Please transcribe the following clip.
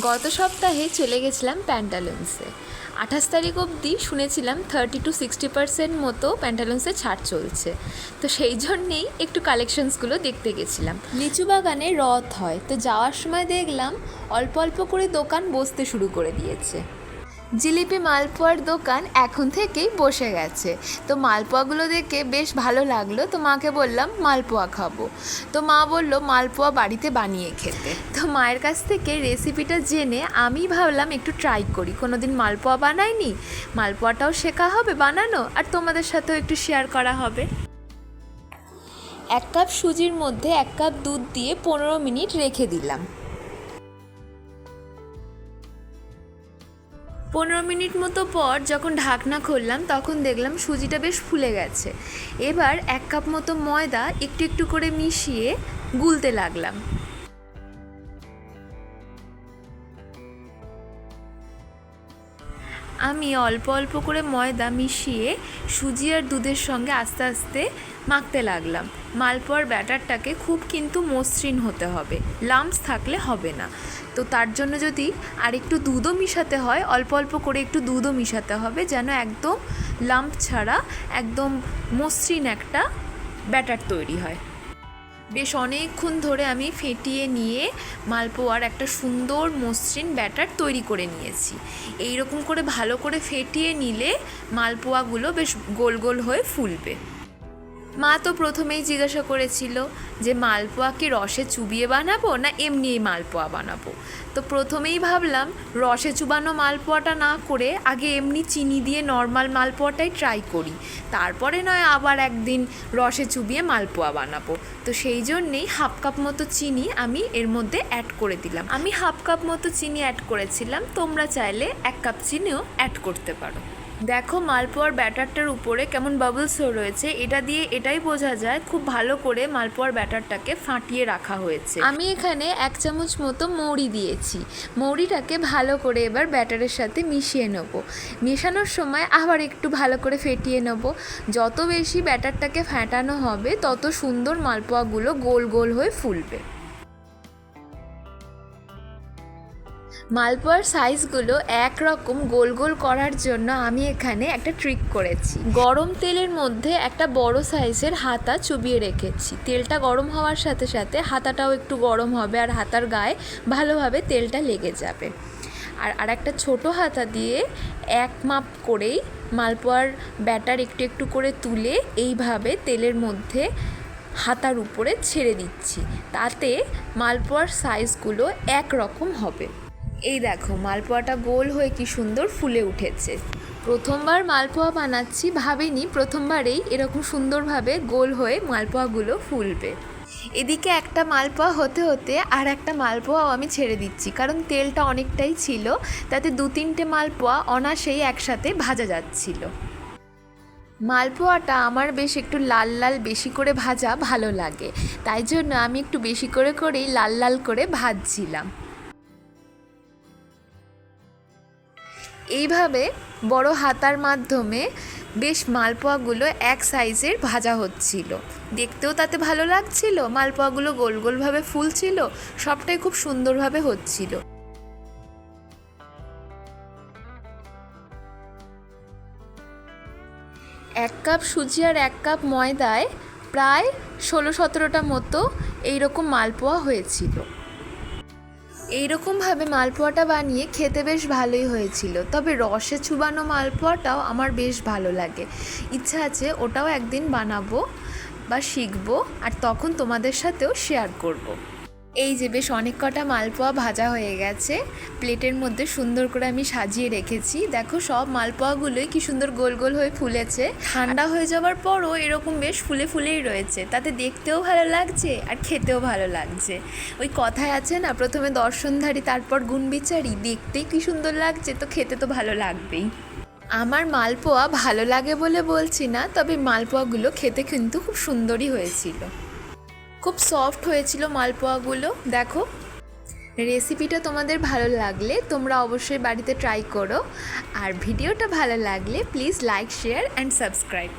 গত সপ্তাহে চলে গেছিলাম প্যান্টালুন্সে। আঠাশ তারিখ অবধি শুনেছিলাম থার্টি টু সিক্সটি পার্সেন্ট মতো প্যান্টালুন্সে ছাড় চলছে। তো সেই জন্যেই একটু কালেকশনসগুলো দেখতে গেছিলাম। লিচু বাগানে রথ হয়, তো যাওয়ার সময় দেখলাম অল্প অল্প করে দোকান বসতে শুরু করে দিয়েছে। জিলিপি মালপোয়ার দোকান এখন থেকেই বসে গেছে। তো মালপোয়াগুলো দেখে বেশ ভালো লাগল। তো মাকে বললাম, মালপোয়া খাব। তো মা বলল, মালপোয়া বাড়িতে বানিয়ে খেতে। তো মায়ের কাছ থেকে রেসিপিটা জেনে আমি ভাবলাম, একটু ট্রাই করি। কোনো দিন মালপোয়া বানাইনি। মালপোয়াটাও শেখা হবে বানানো, আর তোমাদের সাথেও একটু শেয়ার করা হবে। এক কাপ সুজির মধ্যে এক কাপ দুধ দিয়ে পনেরো মিনিট রেখে দিলাম। পনেরো মিনিট মতো পর যখন ঢাকনা খুললাম, তখন দেখলাম সুজিটা বেশ ফুলে গেছে। এবার এক কাপ মতো ময়দা একটু একটু করে মিশিয়ে গুলতে লাগলাম। আমি অল্প অল্প করে ময়দা মিশিয়ে সুজি আর দুধের সঙ্গে আস্তে আস্তে মাখতে লাগলাম। মালপোয়ার ব্যাটারটাকে খুব কিন্তু মসৃণ হতে হবে। লাম্পস থাকলে হবে না। তো তার জন্য যদি আর একটু দুধও মিশাতে হয়, অল্প অল্প করে একটু দুধও মিশাতে হবে যেন একদম লাম্প ছাড়া একদম মসৃণ একটা ব্যাটার তৈরি হয়। বেশ অনেকক্ষণ ধরে আমি ফেটিয়ে নিয়ে মালপোয়ার একটা সুন্দর মসৃণ ব্যাটার তৈরি করে নিয়েছি। এই রকম করে ভালো করে ফেটিয়ে নিলে মালপোয়াগুলো বেশ গোল গোল হয়ে ফুলবে। মা তো প্রথমেই জিজ্ঞাসা করেছিল যে মালপোয়া কি রসে চুবিয়ে বানাবো না এমনিই মালপোয়া বানাবো। তো প্রথমেই ভাবলাম রসে চুবানো মালপোয়াটা না করে আগে এমনি চিনি দিয়ে নর্মাল মালপোয়াটাই ট্রাই করি। তারপরে নয় আবার একদিন রসে চুবিয়ে মালপোয়া বানাবো। তো সেই জন্যেই হাফ কাপ মতো চিনি আমি এর মধ্যে অ্যাড করে দিলাম। আমি হাফ কাপ মতো চিনি অ্যাড করেছিলাম, তোমরা চাইলে এক কাপ চিনিও অ্যাড করতে পারো। দেখো মালপোয়ার ব্যাটারটার উপরে কেমন বাবলস রয়েছে। এটা দিয়ে এটাই বোঝা যায় খুব ভালো করে মালপোয়ার ব্যাটারটাকে ফাটিয়ে রাখা হয়েছে। আমি এখানে এক চামচ মতো মৌরি দিয়েছি। মৌরিটাকে ভালো করে এবার ব্যাটারের সাথে মিশিয়ে নেব। মেশানোর সময় আবার একটু ভালো করে ফেটিয়ে নেব। যত বেশি ব্যাটারটাকে ফ্যাটানো হবে, তত সুন্দর মালপোয়াগুলো গোল গোল হয়ে ফুলবে। মালপোয়ার সাইজগুলো একরকম গোল গোল করার জন্য আমি এখানে একটা ট্রিক করেছি। গরম তেলের মধ্যে একটা বড় সাইজের হাতা চুবিয়ে রেখেছি। তেলটা গরম হওয়ার সাথে সাথে হাতাটাও একটু গরম হবে আর হাতার গায়ে ভালোভাবে তেলটা লেগে যাবে। আর আর একটা ছোটো হাতা দিয়ে এক মাপ করেই মালপোয়ার ব্যাটার একটু একটু করে তুলে এইভাবে তেলের মধ্যে হাতার উপরে ছেড়ে দিচ্ছি। তাতে মালপোয়ার সাইজগুলো একরকম হবে। এই দেখো, মালপোয়াটা গোল হয়ে কি সুন্দর ফুলে উঠেছে। প্রথমবার মালপোয়া বানাচ্ছি, ভাবিনি প্রথমবারেই এরকম সুন্দরভাবে গোল হয়ে মালপোয়াগুলো ফুলবে। এদিকে একটা মালপোয়া হতে হতে আর একটা মালপোয়াও আমি ছেড়ে দিচ্ছি, কারণ তেলটা অনেকটাই ছিল, তাতে দু তিনটে মালপোয়া অনাসেই একসাথে ভাজা যাচ্ছিল। মালপোয়াটা আমার বেশ একটু লাল লাল বেশি করে ভাজা ভালো লাগে, তাই জন্য আমি একটু বেশি করে করেই লাল লাল করে ভাজছিলাম। এইভাবে বড় হাতার মাধ্যমে বেশ মালপোয়াগুলো এক সাইজের ভাজা হচ্ছিল। দেখতেও তাতে ভালো লাগছিল, মালপোয়াগুলো গোল গোলভাবে ফুলছিল, সবটাই খুব সুন্দরভাবে হচ্ছিল। এক কাপ সুজি আর এক কাপ ময়দায় প্রায় ষোলো সতেরোটা মতো এইরকম মালপোয়া হয়েছিল। এইরকমভাবে মালপোয়াটা বানিয়ে খেতে বেশ ভালোই হয়েছিল তবে রসে চুবানো মালপোয়াটাও আমার বেশ ভালো লাগে ইচ্ছা আছে ওটাও একদিন বানাবো বা শিখব, আর তখন তোমাদের সাথেও শেয়ার করব। এই যে বেশ অনেক কটা মালপোয়া ভাজা হয়ে গেছে। প্লেটের মধ্যে সুন্দর করে আমি সাজিয়ে রেখেছি। দেখো সব মালপোয়াগুলোই কি সুন্দর গোল গোল হয়ে ফুলেছে। ঠান্ডা হয়ে যাওয়ার পরও এরকম বেশ ফুলে ফুলেই রয়েছে। তাতে দেখতেও ভালো লাগছে আর খেতেও ভালো লাগছে। ওই কথায় আছে না, প্রথমে দর্শনধারী তারপর গুণবিচারী দেখতেই কি সুন্দর লাগছে, তো খেতে তো ভালো লাগবেই। আমার মালপোয়া ভালো লাগে বলে বলছি না, তবে মালপোয়াগুলো খেতে কিন্তু খুব সুন্দরই হয়েছিল। খুব সফট হয়েছিল মালপোয়াগুলো। দেখো রেসিপিটা তোমাদের ভালো লাগলে তোমরা অবশ্যই বাড়িতে ট্রাই করো। আর ভিডিওটা ভালো লাগলে please like share and subscribe